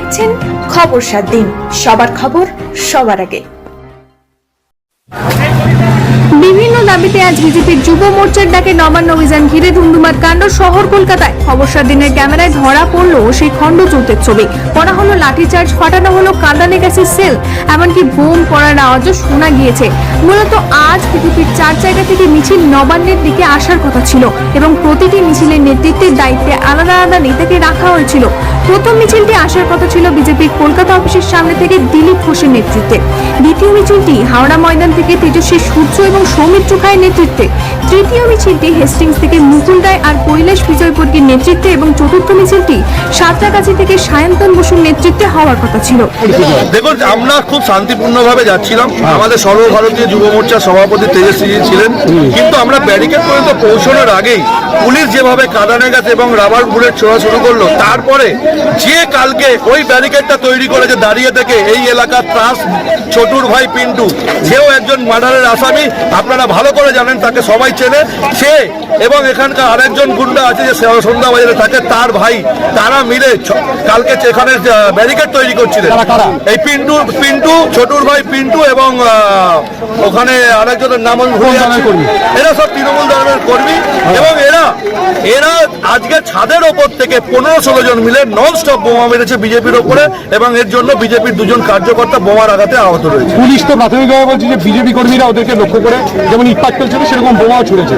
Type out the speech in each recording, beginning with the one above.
দেখছেন খবর সাত দিন। সবার খবর সবার আগে। বিভিন্ন দাবিতে আজ বিজেপির যুব মোর্চার ডাকে নবান্ন অভিযান ঘিরে ধুমধুমার কাণ্ড শহর কলকাতায়। অবসর দিনের ক্যামেরায় ধরা পড়ল সেই খণ্ড চৌতের ছবি। করা হলো লাঠিচার্জ, ফাটানো হলো কাঁদানে গ্যাসের সেল, এমনকি বোম পড়ার আওয়াজও শোনা গিয়েছে। মূলত আজ বিজেপির চার জায়গা থেকে মিছিল নবান্নের দিকে আসার কথা ছিল এবং প্রতিটি মিছিলের নেতৃত্বের দায়িত্বে আলাদা আলাদা নেতাকে রাখা হয়েছিল। প্রথম মিছিলটি আসার কথা ছিল বিজেপির কলকাতা অফিসের সামনে থেকে দিলীপ ঘোষের নেতৃত্বে। দ্বিতীয় মিছিলটি হাওড়া ময়দান থেকে তেজস্বী সূর্য এবং সৌমিত্র খায়ের নেতৃত্বে। তৃতীয় মিছিলটি হেস্টিংস থেকে মুকুল রায় আর কৈলাস বিজয়বর্গীর নেতৃত্বে এবং চতুর্থ মিছিলটি সাঁতরাগাছি থেকে সায়ন্তন বসুর নেতৃত্বে হওয়ার কথা ছিল। দেখুন, আমরা খুব শান্তিপূর্ণভাবে যাচ্ছিলাম। আমাদের সর্বভারতীয় যুব মোর্চার সভাপতি তেজস্বী ছিলেন। কিন্তু আমরা ব্যারিকেড পর্যন্ত পৌঁছানোর আগেই পুলিশ যেভাবে কাঁদানে গাছ এবং রাবার বুলেট ছোড়া শুরু করল, তারপরে যে কালকে ওই ব্যারিকেডটা তৈরি করেছে দাঁড়িয়ে থেকে এই এলাকার ত্রাস, ছোটুর ভাই পিন্টু, সেও একজন মার্ডারের আসামি আপনারা ভালো করে জানেন তাকে সবাই চেনে। সে এবং এখানকার আরেকজন গুন্ডা আছে যে সন্ধ্যা বাজারে থাকে তার ভাই তারা মিলে কালকে এখানে ব্যারিকেড তৈরি করছিলেন। এই পিন্টু পিন্টু ছোটুর ভাই পিন্টু এবং ওখানে আরেকজনের নাম এরা সব তৃণমূল দলের কর্মী এবং এরা এরা আজকে ছাদের ওপর থেকে পনেরো ষোলো জন মিলে নন স্টপ বোমা মেরেছে বিজেপির ওপরে এবং এর জন্য বিজেপির দুজন কার্যকর্তা বোমার আঘাতে আহত রয়েছে। পুলিশ তো প্রাথমিকভাবে বলছে যে বিজেপি কর্মীরা ওদেরকে লক্ষ্য করে যেমন ইটপাট ফেলছিল সেরকম বোমাও ছুড়েছে।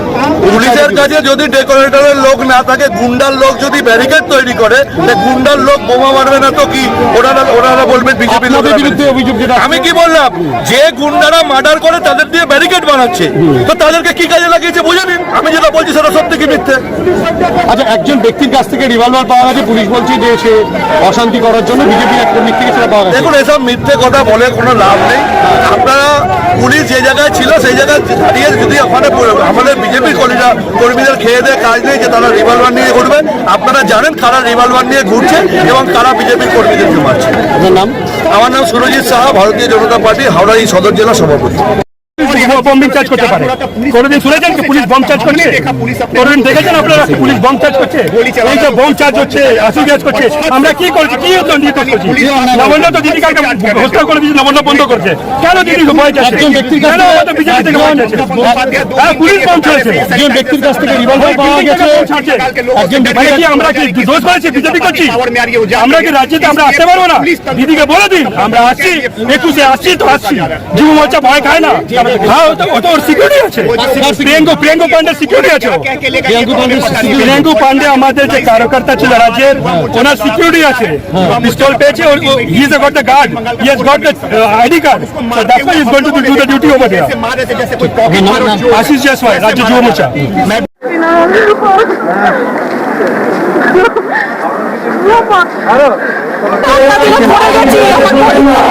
পুলিশের কাছে যদি ডেকোরেটরের লোক না থাকে গুন্ডার লোক যদি ব্যারিকেড তৈরি করে গুন্ডার লোক বোমা মারবে না তো কি? ওনারা ওনারা বলবেন বিজেপি আপনাদের বিরুদ্ধে অভিযোগ যেটা আমি কি বললাম? যে গুন্ডারা মার্ডার করে তাদের দিয়ে ব্যারিকেড বানাচ্ছে তো তাদেরকে কি কাজে লাগিয়েছে বুঝে নিন। আমি যেটা বলছি সেটা সত্যি কি মিথ্যে? আচ্ছা একজন ব্যক্তির কাছ থেকে রিভলভার পাওয়া গেছে পুলিশ বলছে যে সে অশান্তি করার জন্য বিজেপির এক কর্মীর থেকে সেটা পাওয়া গেছে। দেখুন এসব মিথ্যে কথা বলে কোনো লাভ নেই। আপনারা পুলিশ যে জায়গায় ছিল সেই জায়গায় দাঁড়িয়ে যদি ওখানে আমাদের বিজেপি কর্মীরা কর্মীদের খেয়ে দেয় কাজ নেই যে তারা রিভলভার নিয়ে ঘুরবে আপনারা জানেন কারা রিভলভার নিয়ে ঘুরছে এবং কারা বিজেপি কর্মীদেরকে মারছে। নাম? আমার নাম সুরজিৎ সাহা ভারতীয় জনতা পার্টি হাওড়া এই সদর জেলা সভাপতি। বম্বিং চার্জ করতে পারে। কোনোদিন শুনেছেন কি পুলিশ বম চার্জ করছে? কোনোদিন দেখেছেন আপনারা পুলিশ বম চার্জ করছে? এই যে বম চার্জ হচ্ছে আসু গ্যাস করছে। আমরা কি করছি? কি নিয়ে করছি? নবান্ন তো দিদি কাকে ঘোষণা করে দিয়েছে নবান্ন বন্ধ করছে। কেন দিদি ভয় যাচ্ছে? একজন ব্যক্তির কাছে- কেন আমাদের বিজেপি থেকে ভয় যাচ্ছে? হ্যাঁ পুলিশ বম ছাড়ছে। একজন ব্যক্তির কাছ থেকে রিভলভার পাওয়া গেছে। ছাড়ছে। মানে কি আমরা কি দোষ করেছি? বিজেপি করছি? আমরা কি রাজ্যতে আমরা আসতে পারব না? দিদিকে বলে দিন। আমরা আসছি। একুশে আসছি তো আসছি। যুব মোর্চা ভয় খায় না? হ্যাঁ ও তো- ও তো ওর সিকিউরিটি আছে প্রিয়াঙ্কু প্রিয়াঙ্কু পান্ডে সিকিউরিটি আছে ও। প্রিয়াঙ্কু পান্ডে প্রিয়াঙ্কু পান্ডে আমাদের যে কার্যকর্তা ছিল রাজ্যের ওনার সিকিউরিটি আছে পিস্তল পেয়েছে he is got the guard he has got the ID card so that's why is going to do the duty over there Ashish Jaiswal রাজ্য যুব মোর্চা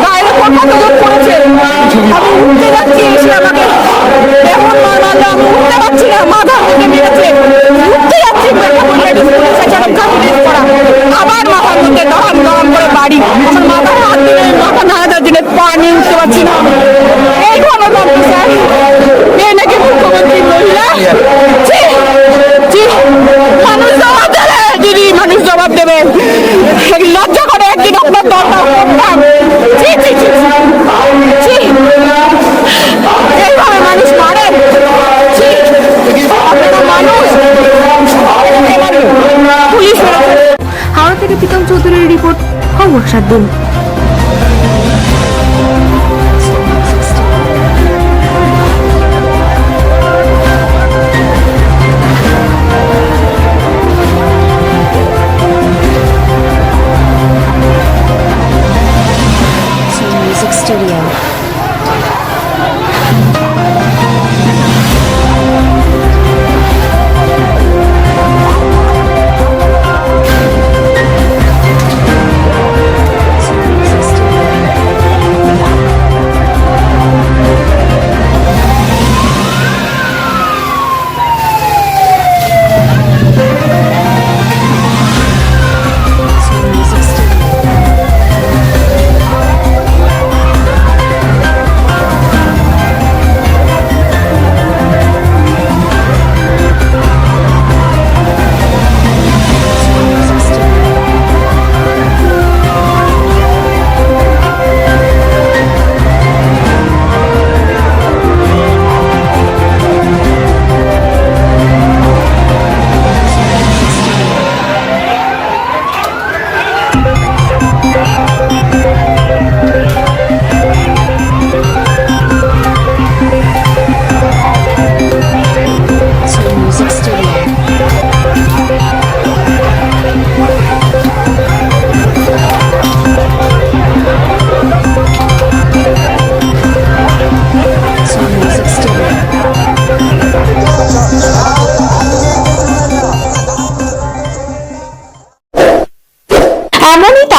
বাইরে কোন কতজন পড়েছে আমি উঠতে যাচ্ছি এসে আমাকে এমন মার মারলো উঠতে পারছি না, মাথা থেকে মেরেছে উঠতে যাচ্ছি আবার মাথার মধ্যে দম দম করে বাড়ি। আমার মাথায় হাত দিলে মাথা না হাজার দিনে পানি উঠতে পারছি না। এই গণতন্ত্র স্যার, এ নাকি মুখ্যমন্ত্রী মহিলা? সাত দিন।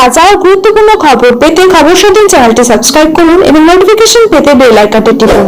তাজা গুরুত্বপূর্ণ খবর পেতে খবর সাথে চ্যানেলটি সাবস্ক্রাইব করুন এবং নোটিফিকেশন পেতে বেল আইকনটি টিপুন।